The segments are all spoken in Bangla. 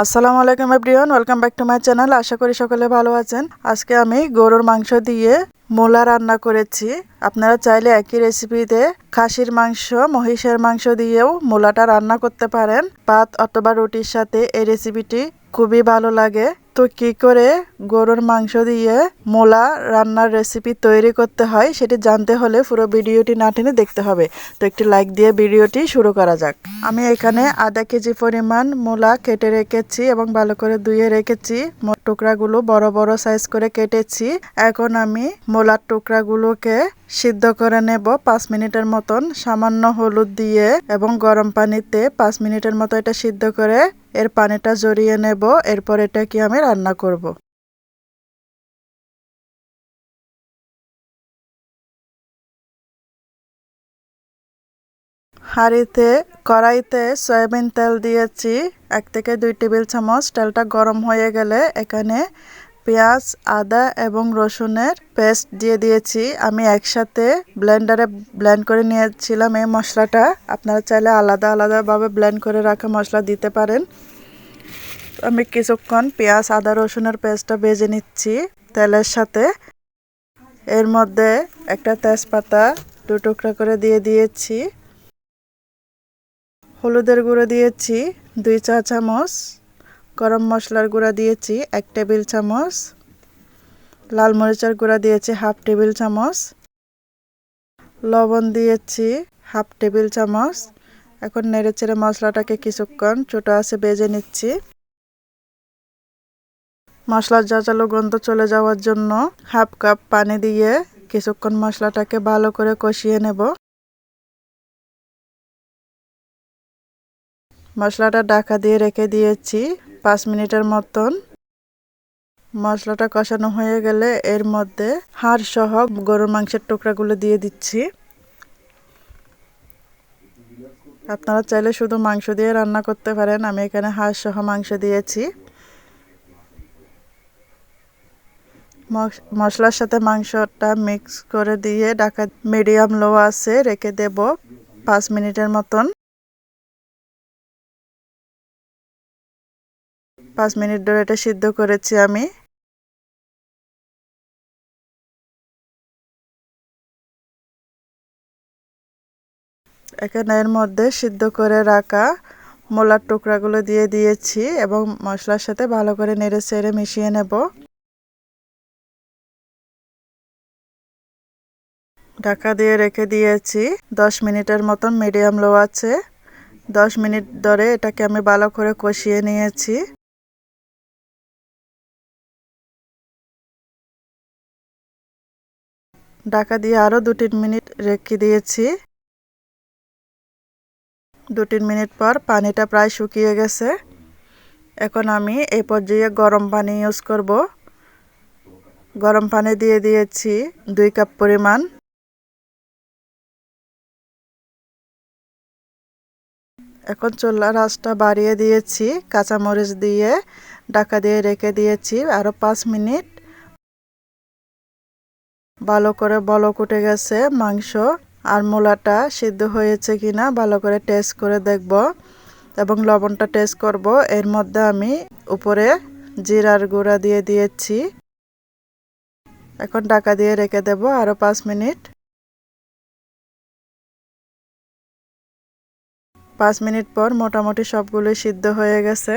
আসসালামু আলাইকুম everyone, welcome back to my channel. আশা করি সকলে ভালো আছেন। আজকে আমি গরুর মাংস দিয়ে মোলা রান্না করেছি। আপনারা চাইলে একই রেসিপিতে খাসির মাংস, মহিষের মাংস দিয়েও মোলাটা রান্না করতে পারেন। ভাত অথবা রুটির সাথে এই রেসিপিটি খুবই ভালো লাগে। তো কি করে গরুর মাংস দিয়ে মোলা রান্নার রেসিপি তৈরি করতে হয় সেটি জানতে হলে পুরো ভিডিওটি না টেনে দেখতে হবে। তো একটি লাইক দিয়ে ভিডিওটি শুরু করা যাক। আমি এখানে আধা কেজি পরিমাণ মোলা কেটে রেখেছি এবং ভালো করে ধুয়ে রেখেছি। টুকরাগুলো বড় বড় সাইজ করে কেটেছি। এখন আমি মোলার টুকরাগুলোকে সিদ্ধ করে নেব পাঁচ মিনিটের মতন। সামান্য হলুদ দিয়ে এবং গরম পানিতে পাঁচ মিনিটের মতো এটা সিদ্ধ করে এর পানিটা জড়িয়ে নেব। এরপর এটা কি আমি রান্না করব। হাঁড়িতে, কড়াইতে সয়াবিন তেল দিয়েছি। এক থেকে দুই টেবিল চামচ। তেলটা গরম হয়ে গেলে এখানে পেঁয়াজ, আদা এবং রসুনের পেস্ট দিয়ে দিয়েছি। আমি একসাথে ব্লেন্ডারে ব্লেন্ড করে নিয়েছিলাম এই মশলাটা। আপনারা চাইলে আলাদা আলাদাভাবে ব্লেন্ড করে রাখা মশলা দিতে পারেন। আমি কিছুক্ষণ পেঁয়াজ, আদা, রসুনের পেস্টটা ভেজে নিচ্ছি তেলের সাথে। এর মধ্যে একটা তেজপাতা দু টুকরা করে দিয়ে দিয়েছি। হলুদের গুঁড়ো দিয়েছি, দুই চা চামচ। গরম মশলার গুঁড়া দিয়েছি, এক টেবিল চামচ। লাল মরিচের গুঁড়া দিয়েছি, হাফ টেবিল চামচ। লবণ দিয়েছি, হাফ টেবিল চামচ। এখন নেড়ে চেড়ে মশলাটাকে কিছুক্ষণ ছোটো আছে বেজে নিচ্ছি। মশলার জাজালো গন্ধ চলে যাওয়ার জন্য হাফ কাপ পানি দিয়ে কিছুক্ষণ মশলাটাকে ভালো করে কষিয়ে নেব। মশলাটা ঢাকা দিয়ে রেখে দিয়েছি পাঁচ মিনিটের মতন। মশলাটা কষানো হয়ে গেলে এর মধ্যে হাড় সহ গরুর মাংসের টুকরাগুলো দিয়ে দিচ্ছি। আপনারা চাইলে শুধু মাংস দিয়ে রান্না করতে পারেন, আমি এখানে হাড় সহ মাংস দিয়েছি। মশলার সাথে মাংসটা মিক্স করে দিয়ে ঢাকা মিডিয়াম লো আছে রেখে দেব পাঁচ মিনিটের মতন। পাঁচ মিনিট ধরে এটা সিদ্ধ করেছি আমি। এখানে এর মধ্যে সিদ্ধ করে রাখা মোলার টুকরাগুলো দিয়ে দিয়েছি এবং মশলার সাথে ভালো করে নেড়ে চেড়ে মিশিয়ে নেব। ঢাকা দিয়ে রেখে দিয়েছি। দশ মিনিটের মতন মিডিয়াম লো আছে। দশ মিনিট ধরে এটাকে আমি ভালো করে কষিয়ে নিয়েছি। ঢাকা দিয়ে আরও দু তিন মিনিট রেখে দিয়েছি। দু তিন মিনিট পর পানিটা প্রায় শুকিয়ে গেছে। এখন আমি এই পর্যায়ে গরম পানি ইউজ করব। গরম পানি দিয়ে দিয়েছি দুই কাপ পরিমাণ। এখন চুলার আঁচটা বাড়িয়ে দিয়েছি, কাঁচামরিচ দিয়ে ঢাকা দিয়ে রেখে দিয়েছি আরও পাঁচ মিনিট। ভালো করে বলক উঠে গেছে মাংস আর মূলাটা সিদ্ধ হয়েছে কিনা ভালো করে টেস্ট করে দেখব এবং লবণটা টেস্ট করব। এর মধ্যে আমি উপরে জিরার গুঁড়া দিয়ে দিয়েছি। এখন ঢাকা দিয়ে রেখে দেব আরও পাঁচ মিনিট। পাঁচ মিনিট পর মোটামুটি সবগুলোই সিদ্ধ হয়ে গেছে।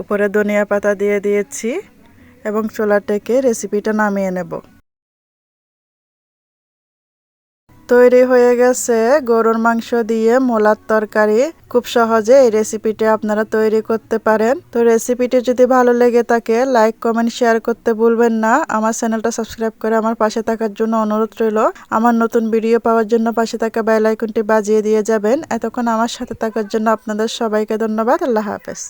উপরে ধনিয়া পাতা দিয়ে দিয়েছি এবং চোলা টেকে রেসিপিটা নামিয়ে নেব। তৈরি হয়ে গেছে। গরুর মাংস দিয়ে মোলার তরকারি। খুব সহজে এই রেসিপিটি আপনারা তৈরি করতে পারেন। তো রেসিপিটি যদি ভালো লেগে থাকে লাইক কমেন্ট শেয়ার করতে ভুলবেন না। আমার চ্যানেলটা সাবস্ক্রাইব করে আমার পাশে থাকার জন্য অনুরোধ রইল। আমার নতুন ভিডিও পাওয়ার জন্য পাশে থাকা বেল আইকনটি বাজিয়ে দিয়ে যাবেন। এতক্ষণ আমার সাথে থাকার জন্য আপনাদের সবাইকে ধন্যবাদ। আল্লাহ হাফেজ।